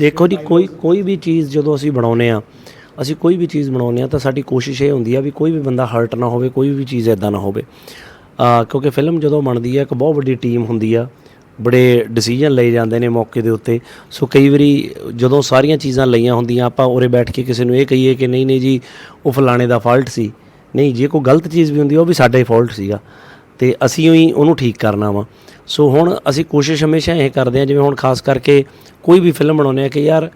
ਦੇਖੋ ਜੀ, ਕੋਈ ਕੋਈ ਵੀ ਚੀਜ਼ ਜਦੋਂ ਅਸੀਂ ਬਣਾਉਨੇ ਆ ਅਸੀਂ ਕੋਈ ਵੀ ਚੀਜ਼ ਬਣਾਉਨੇ ਆ ਤਾਂ ਸਾਡੀ ਕੋਸ਼ਿਸ਼ ਇਹ ਹੁੰਦੀ ਆ ਵੀ ਕੋਈ ਵੀ ਬੰਦਾ ਹਰਟ ਨਾ ਹੋਵੇ, ਕੋਈ ਵੀ ਚੀਜ਼ ਐਦਾਂ ਨਾ ਹੋਵੇ। ਕਿਉਂਕਿ ਫਿਲਮ ਜਦੋਂ ਬਣਦੀ ਆ, ਇੱਕ ਬਹੁਤ ਵੱਡੀ ਟੀਮ ਹੁੰਦੀ ਆ, ਬੜੇ ਡਿਸੀਜਨ ਲਏ ਜਾਂਦੇ ਨੇ ਮੌਕੇ ਦੇ ਉੱਤੇ। ਸੋ ਕਈ ਵਾਰੀ ਜਦੋਂ ਸਾਰੀਆਂ ਚੀਜ਼ਾਂ ਲਈਆਂ ਹੁੰਦੀਆਂ, ਆਪਾਂ ਉਰੇ ਬੈਠ ਕੇ ਕਿਸੇ ਨੂੰ ਇਹ ਕਹੀਏ ਕਿ ਨਹੀਂ ਨਹੀਂ ਜੀ, ਉਹ ਫਲਾਣੇ ਦਾ ਫਾਲਟ ਸੀ। ਨਹੀਂ, ਜੇ ਕੋਈ ਗਲਤ ਚੀਜ਼ ਵੀ ਹੁੰਦੀ ਆ, ਉਹ ਵੀ ਸਾਡਾ ਹੀ ਫਾਲਟ ਸੀਗਾ। ਤੇ ਅਸੀਂ ਹੀ ਉਹਨੂੰ ਠੀਕ ਕਰਨਾ ਵਾ। ਸੋ ਹੁਣ ਅਸੀਂ ਕੋਸ਼ਿਸ਼ ਹਮੇਸ਼ਾ ਇਹ ਕਰਦੇ ਹਾਂ, ਜਿਵੇਂ ਹੁਣ ਖਾਸ ਕਰਕੇ ਕੋਈ ਵੀ ਫਿਲਮ ਬਣਾਉਂਦੇ ਆ ਕਿ ਯਾਰ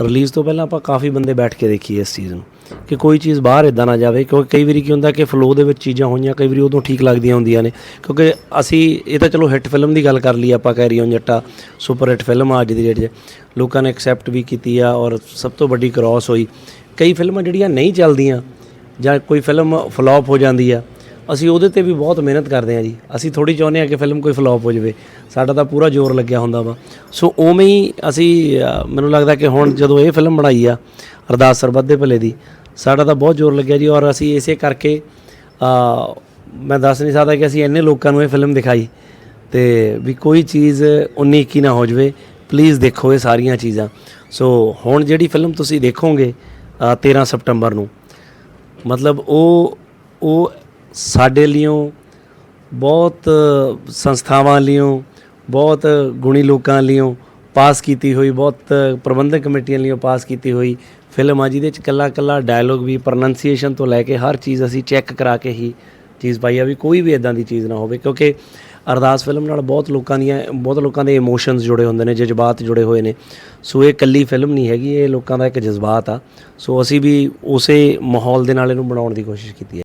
ਰਿਲੀਜ਼ ਤੋਂ ਪਹਿਲਾਂ ਆਪਾਂ ਕਾਫੀ ਬੰਦੇ ਬੈਠ ਕੇ ਦੇਖੀਏ ਇਸ ਚੀਜ਼ ਨੂੰ, ਕਿ ਕੋਈ ਚੀਜ਼ ਬਾਹਰ ਇਦਾਂ ਨਾ ਜਾਵੇ, ਕਿਉਂਕਿ ਕਈ ਵਾਰੀ ਕੀ ਹੁੰਦਾ ਕਿ ਫਲੋ ਦੇ ਵਿੱਚ ਚੀਜ਼ਾਂ ਹੋਈਆਂ, ਕਈ ਵਾਰੀ ਉਦੋਂ ਠੀਕ ਲੱਗਦੀਆਂ ਹੁੰਦੀਆਂ ਨੇ। ਕਿਉਂਕਿ ਅਸੀਂ, ਇਹ ਤਾਂ ਚਲੋ ਹਿੱਟ ਫਿਲਮ ਦੀ ਗੱਲ ਕਰ ਲਈ, ਆਪਾਂ ਕਹਿ ਕੈਰੀ ਹਾਂ ਜੱਟਾ ਸੁਪਰ ਹਿੱਟ ਫਿਲਮ ਆ ਅੱਜ ਦੀ ਡੇਟ 'ਚ। ਲੋਕਾਂ ਨੇ ਐਕਸੈਪਟ ਵੀ ਕੀਤੀ ਆ ਔਰ ਸਭ ਤੋਂ ਵੱਡੀ ਕ੍ਰਾਸ ਹੋਈ। ਕਈ ਫਿਲਮਾਂ ਜਿਹੜੀਆਂ ਨਹੀਂ ਚੱਲਦੀਆਂ ਜਾਂ ਕੋਈ ਫਿਲਮ ਫਲॉप ਹੋ ਜਾਂਦੀ ਆ ਅਸੀਂ ਉਹਦੇ ਤੇ ਵੀ ਬਹੁਤ ਮਿਹਨਤ ਕਰਦੇ ਹਾਂ ਜੀ। ਅਸੀਂ ਥੋੜੀ ਚਾਹੁੰਦੇ ਹਾਂ ਕਿ ਫਿਲਮ ਕੋਈ ਫਲॉप ਹੋ ਜਾਵੇ। ਸਾਡਾ ਤਾਂ ਪੂਰਾ ਜ਼ੋਰ ਲੱਗਿਆ ਹੁੰਦਾ ਵਾ। ਸੋ ਉਵੇਂ ਹੀ ਅਸੀਂ ਮੈਨੂੰ ਲੱਗਦਾ ਕਿ ਹੁਣ ਜਦੋਂ ਇਹ ਫਿਲਮ ਬਣਾਈ ਆ ਅਰਦਾਸ ਸਰਬੱਤ ਦੇ ਭਲੇ ਦੀ ਸਾਡਾ ਤਾਂ ਬਹੁਤ ਜ਼ੋਰ ਲੱਗਿਆ ਜੀ। ਔਰ ਅਸੀਂ ਇਸੇ ਕਰਕੇ ਅ, ਮੈਂ ਦੱਸ ਨਹੀਂ ਸਕਦਾ ਕਿ ਅਸੀਂ ਇੰਨੇ ਲੋਕਾਂ ਨੂੰ ਇਹ ਫਿਲਮ ਦਿਖਾਈ। ਤੇ ਵੀ ਕੋਈ ਚੀਜ਼ 19 21 ਨਾ ਹੋ ਜਾਵੇ। ਪਲੀਜ਼ ਦੇਖੋ ਇਹ ਸਾਰੀਆਂ ਚੀਜ਼ਾਂ। ਸੋ ਹੁਣ ਜਿਹੜੀ ਫਿਲਮ ਤੁਸੀਂ ਦੇਖੋਗੇ ਅ, 13 ਸਤੰਬਰ ਨੂੰ ਮਤਲਬ ਉਹ ਉਹ ਸਾਡੇ ਲਿਓ ਬਹੁਤ ਸੰਸਥਾਵਾਂ ਲਿਓ, ਬਹੁਤ ਗੁਣੀ ਲੋਕਾਂ ਲਈਓ ਪਾਸ ਕੀਤੀ ਹੋਈ, ਬਹੁਤ ਪ੍ਰਬੰਧਕ ਕਮੇਟੀਆਂ ਲਿਓ ਪਾਸ ਕੀਤੀ ਹੋਈ। ਫਿਲਮ ਆ, ਜਿਹਦੇ ਚ ਕੱਲਾ ਕੱਲਾ ਡਾਇਲੋਗ ਵੀ ਪ੍ਰੋਨੰਸੀਏਸ਼ਨ ਤੋਂ ਲੈ ਕੇ ਹਰ ਚੀਜ਼ ਅਸੀਂ ਚੈੱਕ ਕਰਾ ਕੇ ਹੀ ਚੀਜ਼ ਪਾਈ ਆ ਵੀ ਕੋਈ ਵੀ ਇਦਾਂ ਦੀ ਚੀਜ਼ ਨਾ ਹੋਵੇ, ਕਿਉਂਕਿ ਅਰਦਾਸ ਫਿਲਮ ਨਾਲ ਬਹੁਤ ਲੋਕਾਂ ਦੀਆਂ, ਬਹੁਤ ਲੋਕਾਂ ਦੇ ਇਮੋਸ਼ਨਸ ਜੁੜੇ ਹੁੰਦੇ ਨੇ, ਜਜ਼ਬਾਤ ਜੁੜੇ ਹੋਏ ਨੇ। ਸੋ ਇਹ ਕੱਲੀ ਫਿਲਮ ਨਹੀਂ ਹੈਗੀ, ਇਹ ਲੋਕਾਂ ਦਾ ਇੱਕ ਜਜ਼ਬਾਤ ਆ। ਸੋ ਅਸੀਂ ਵੀ ਉਸੇ ਮਾਹੌਲ ਦੇ ਨਾਲ ਇਹਨੂੰ ਬਣਾਉਣ ਦੀ ਕੋਸ਼ਿਸ਼ ਕੀਤੀ ਹੈ।